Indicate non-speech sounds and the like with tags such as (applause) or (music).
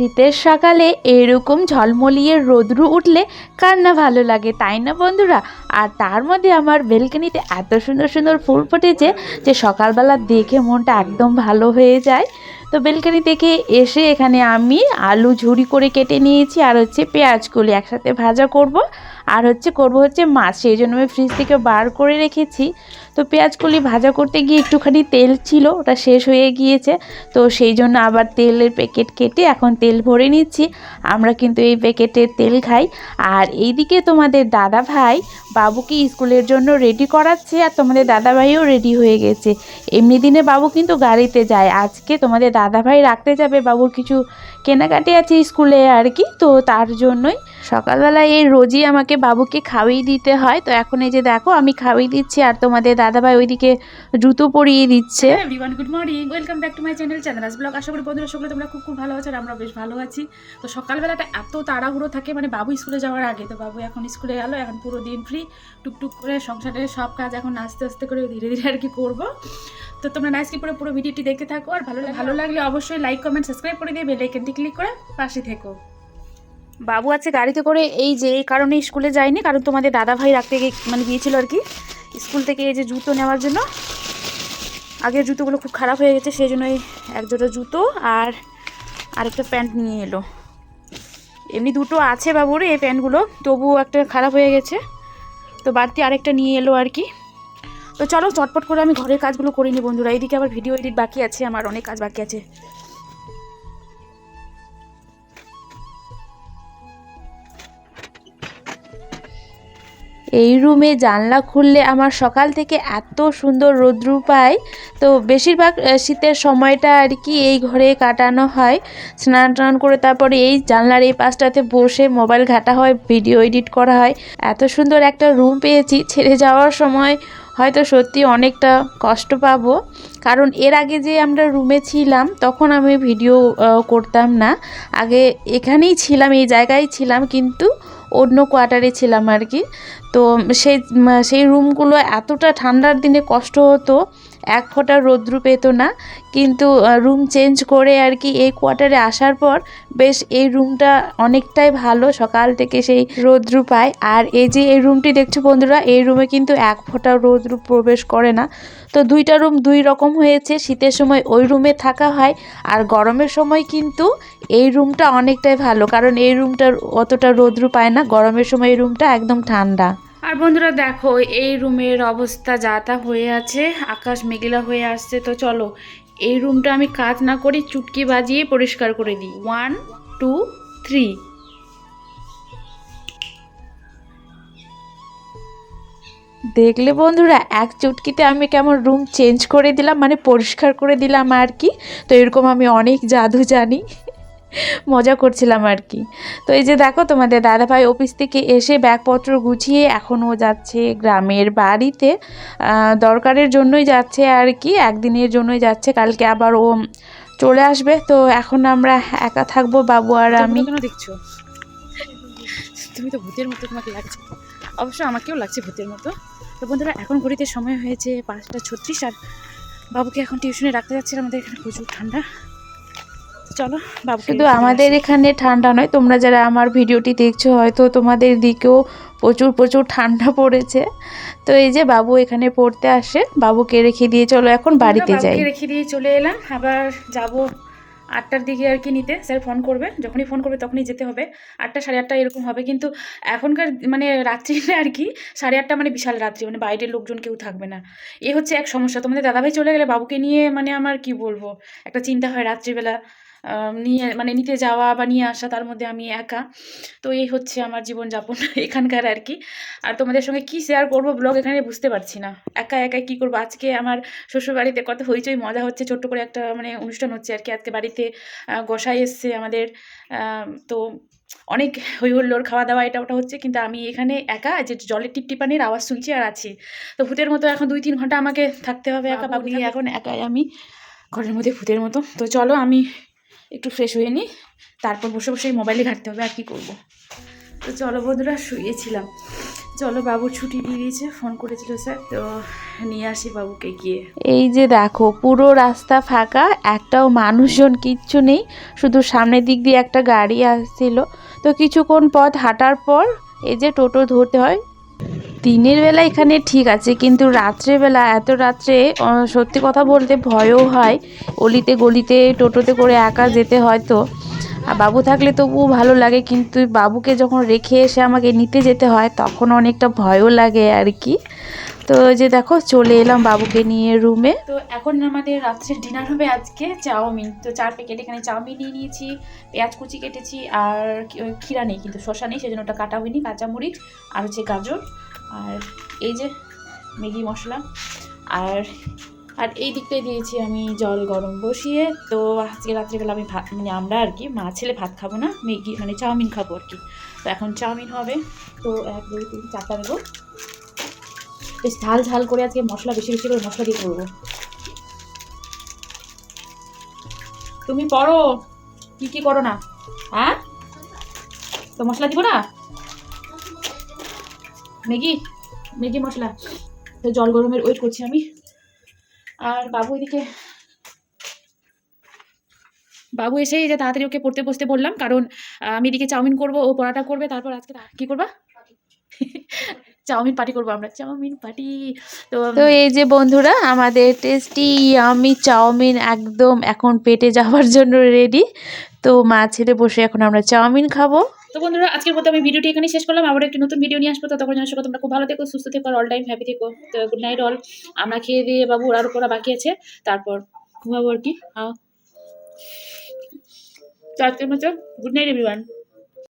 শীতের সকালে এরকম ঝলমলিয়ে রোদ্রু উঠলে কার না ভালো লাগে, তাই না বন্ধুরা? আর তার মধ্যে আমার বেলকানিতে এত সুন্দর সুন্দর ফুল ফুটেছে যে সকালবেলা দেখে মনটা একদম ভালো হয়ে যায়। তো বেলকানি থেকে এসে এখানে আমি আলু ঝুড়ি করে কেটে নিয়েছি আর হচ্ছে পেঁয়াজ কুলি একসাথে ভাজা করব। আর হচ্ছে করব হচ্ছে মাছ, সেই জন্য আমি ফ্রিজ থেকে বার করে রেখেছি। তো পেঁয়াজ কলি ভাজা করতে গিয়ে একটুখানি তেল ছিল, ওটা শেষ হয়ে গিয়েছে। তো সেই জন্য আবার তেলের প্যাকেট কেটে এখন তেল ভরে নিচ্ছি। আমরা কিন্তু এই প্যাকেটের তেল খাই। আর এইদিকে তোমাদের দাদা ভাই বাবুকে স্কুলের জন্য রেডি করাচ্ছে, আর তোমাদের দাদা ভাইও রেডি হয়ে গেছে। এমনি দিনে বাবু কিন্তু গাড়িতে যায়। আজকে তোমাদের দাদা ভাই রাখতে যাবে, বাবুর কিছু কেনাকাটি আছে স্কুলে আর কি। তো তার জন্যই সকালবেলা এই রোজই আমাকে বাবুকে খাওয়িয়ে দিতে হয়। তো এখন এই যে দেখো আমি খাওয়িয়ে দিচ্ছি আর তোমাদের দাদাভাই ওইদিকে জুতো পরিয়ে দিচ্ছে। Everyone good morning welcome back to my channel চ্যানেলাস blog আশা করি বন্ধুরা সকলে তোমরা খুব খুব ভালো আছো আর আমরা বেশ ভালো আছি। তো সকালবেলাটা এত তাড়াহুড়ো থাকে মানে বাবু স্কুলে যাওয়ার আগে। তো বাবু এখন স্কুলে গেল এখন পুরো দিন ফ্রি টুকটুক করে সংসারের সব কাজ এখন আস্তে আস্তে করে ধীরে ধীরে আর কি করব। তো তোমরা নাইসকি করে পুরো ভিডিওটি দেখতে থাকো আর ভালো ভালো লাগলে অবশ্যই লাইক কমেন্ট সাবস্ক্রাইব করে দিয়ে বেল আইকনটি ক্লিক করে পাশে থেকো। বাবু আছে গাড়িতে করে এই যে এই কারণে স্কুলে যায়নি, কারণ তোমাদের দাদা ভাই রাখতে গিয়ে মানে গিয়েছিল আর কি স্কুল থেকে এই যে জুতো নেওয়ার জন্য। আগের জুতোগুলো খুব খারাপ হয়ে গেছে, সেই জন্য এক জোড়া জুতো আর আরেকটা প্যান্ট নিয়ে এলো। এমনি দুটো আছে বাবুর এই প্যান্টগুলো, তবুও একটা খারাপ হয়ে গেছে। তো বাড়তি আরেকটা নিয়ে এলো আর কি। তো চলো চটপট করে আমি ঘরের কাজগুলো করে নিই বন্ধুরা, এইদিকে আবার ভিডিও এডিট বাকি আছে, আমার অনেক কাজ বাকি আছে। এই রুমে জানলা খুললে আমার সকাল থেকে এত সুন্দর রৌদ্র পাই তো বেশিরভাগ শীতের সময়টা আর কি এই ঘরে কাটানো হয়। স্নান টান করে তারপরে এই জানলার এই পাশটাতে বসে মোবাইল ঘাটা হয়, ভিডিও এডিট করা হয়। এত সুন্দর একটা রুম পেয়েছি, ছেড়ে যাওয়ার সময় হয়তো সত্যি অনেকটা কষ্ট পাবো। কারণ এর আগে যে আমরা রুমে ছিলাম, তখন আমি ভিডিও করতাম না। আগে এখানেই ছিলাম, এই জায়গায় ছিলাম, কিন্তু অন্য কোয়ার্টারে ছিলাম আর কি। তো সেই সেই রুমগুলো এতটা ঠান্ডার দিনে কষ্ট হতো এক ফোঁটা রৌদ্র পেত না। কিন্তু রুম চেঞ্জ করে আর কি এই কোয়ার্টারে আসার পর বেশ এই রুমটা অনেকটাই ভালো। সকাল থেকে সেই রৌদ্র পায়। আর এই যে এই রুমটি দেখছ বন্ধুরা, এই রুমে কিন্তু এক ফোঁটা রৌদ্র প্রবেশ করে না। তো দুইটা রুম দুই রকম হয়েছে। শীতের সময় ওই রুমে থাকা হয় আর গরমের সময় কিন্তু এই রুমটা অনেকটাই ভালো। কারণ এই রুমটার অতটা রৌদ্র পায় না। গরমের সময় এই রুমটা একদম ঠান্ডা। আর বন্ধুরা দেখো, এই রুমের অবস্থা যা তা হয়ে আছে, আকাশ মেঘলা হয়ে আসছে, তো চলো, এই রুমটা আমি কাজ না করি, চুটকি বাজিয়ে পরিষ্কার করে দিই। ওয়ান টু থ্রি দেখলে বন্ধুরা, এক চুটকিতে আমি কেমন রুম চেঞ্জ করে দিলাম মানে পরিষ্কার করে দিলাম আর কি। তো এরকম আমি অনেক জাদু জানি। মজা করছিলাম আর কি। তো এই যে দেখো তোমাদের দাদাভাই অফিস থেকে এসে ব্যাগপত্র গুছিয়ে এখন ও যাচ্ছে গ্রামের বাড়িতে। দরকারের জন্যই যাচ্ছে আর কি একদিনের জন্যই যাচ্ছে। কালকে আবার ও চলে আসবে। তো এখন আমরা একা থাকব বাবু আর আমি। দেখছ? তুমি তো ভূতের মতো তোমাকে লাগছে। অবশ্য আমাকেও লাগছে ভূতের মতো। তো বন্ধুরা এখন ঘড়িতে সময় হয়েছে পাঁচটা ছত্রিশ আর বাবুকে এখন টিউশনে রাখতে যাচ্ছে আমাদের এখানে প্রচুর ঠান্ডা। চলো বাবু শুধু আমাদের এখানে ঠান্ডা নয় তোমরা যারা আমার ভিডিওটি দেখছ হয়তো তোমাদের দিকেও প্রচুর প্রচুর ঠান্ডা পড়েছে। তো এই যে বাবু এখানে পড়তে আসে বাবুকে রেখে দিয়ে চলো এখন বাড়িতে যাই। রেখে দিয়ে চলে এলাম আবার যাব আটটার দিকে আর কি নিতে। স্যার ফোন করবে যখনই ফোন করবে তখনই যেতে হবে। আটটা সাড়ে আটটা এরকম হবে কিন্তু এখনকার মানে রাত্রিতে আর কি সাড়ে আটটা মানে বিশাল রাত্রি মানে বাইরের লোকজন কেউ থাকবে না। এ হচ্ছে এক সমস্যা তোমাদের দাদাভাই চলে গেলে বাবুকে নিয়ে মানে আমার কি বলব? একটা চিন্তা হয় রাত্রিবেলা। নিয়ে মানে নিতে যাওয়া বা নিয়ে আসা তার মধ্যে আমি একা। তো এই হচ্ছে আমার জীবনযাপন (laughs) এখানকার আর কি। আর তোমাদের সঙ্গে কি শেয়ার করব ব্লগ এখানে বুঝতে পারছি না। একা একা কি করব? আজকে আমার শ্বশুর বাড়িতে কত হইচই মজা হচ্ছে ছোট্ট করে একটা মানে অনুষ্ঠান হচ্ছে আর কি। আজকে বাড়িতে গোসাই এসছে আমাদের। তো অনেক হই হুল্লোড় খাওয়া দাওয়া এটা ওটা হচ্ছে কিন্তু আমি এখানে একা যে জলের টিপটিপানির আওয়াজ শুনছি আর আছি। তো ভূতের মতো এখন দুই তিন ঘণ্টা আমাকে থাকতে হবে একা বাবু এখন একাই আমি ঘরের মধ্যে ভূতের মতো। তো চলো আমি একটু ফ্রেশ হয়ে নিই তারপর বসে বসে এই মোবাইলে ঘাঁটতে হবে, আর কি করব? তো চলো বন্ধুরা, শুয়েছিলাম। চলো বাবু ছুটি দিয়ে দিয়েছে ফোন করেছিল স্যার তো নিয়ে আসি বাবুকে গিয়ে। এই যে দেখো, পুরো রাস্তা ফাঁকা, একটাও মানুষজন কিচ্ছু নেই, শুধু সামনের দিক দিয়ে একটা গাড়ি আসছিল। তো কিছুক্ষণ পথ হাঁটার পর এই যে টোটো ধরতে হয় দিনের বেলা এখানে ঠিক আছে, কিন্তু রাত্রেবেলা এত রাত্রে সত্যি কথা বলতে ভয়ও হয়। অলিতে গলিতে, টোটোতে করে একা যেতে হয় তো। আর বাবু থাকলে তবুও ভালো লাগে, কিন্তু বাবুকে যখন রেখে এসে আমাকে নিতে যেতে হয়, তখন অনেকটা ভয়ও লাগে আর কি। তো যে দেখো, চলে এলাম বাবুকে নিয়ে রুমে। তো এখন আমাদের রাত্রের ডিনার হবে আজকে চাউমিন। তো চার প্যাকেট এখানে চাউমিন নিয়ে নিয়েছি, পেঁয়াজ কুচি কেটেছি, আর ক্ষীরা নেই কিন্তু শশা নেই, সেজন্য ওটা কাটা হয়নি, কাঁচামরিচ, আর হচ্ছে গাজর। আর এই যে ম্যাগি মশলা। আর আর এই দিকটায় দিয়েছি আমি জল গরম বসিয়ে। তো আজকে রাত্রিবেলা আমি ভাত মানে আমরা আর কি মা ছেলে ভাত খাব না, ম্যাগি মানে চাউমিন খাব আর কি। তো এখন চাউমিন হবে। তো এক, দুই, তিন চারটা নেব বেশ ঝাল ঝাল করে আজকে মশলা, বেশি বেশি করে মশলা দিয়ে করব। তুমি পড়ো। কি কি করো না? হ্যাঁ? তো মশলা দিব না? ম্যাগি ম্যাগি মশলা। তো জল গরমের ওয়েট করছি আমি। আর বাবু এদিকে বাবু এসে যে তাড়াতাড়ি ওকে পড়তে বসতে বললাম কারণ আমি এদিকে চাউমিন করব ও পড়াটা করবে তারপর আজকে কি করবা? (laughs) চাউমিন পার্টি করব আমরা। চাউমিন পার্টি তো তো এই যে বন্ধুরা আমাদের টেস্টি আমি চাউমিন একদম এখন পেটে যাওয়ার জন্য রেডি তো মা ছেলে বসে এখন আমরা চাউমিন খাব। তো বন্ধুরা আজকের মতো আমি ভিডিওটি এখানে শেষ করলাম। আবার একটি নতুন ভিডিও নিয়ে আসব। ততক্ষণ জানার সঙ্গে তোমরা খুব ভালো থেকো সুস্থ থেকো অল টাইম হ্যাপি থেকো। তো গুড নাইট অল আমরা খেয়ে দিয়ে বাবু আর পড়া বাকি আছে। তারপর ঘুমাবো আর কি। হ্যাঁ। তো আজকের মতো গুড নাইট এভরিওয়ান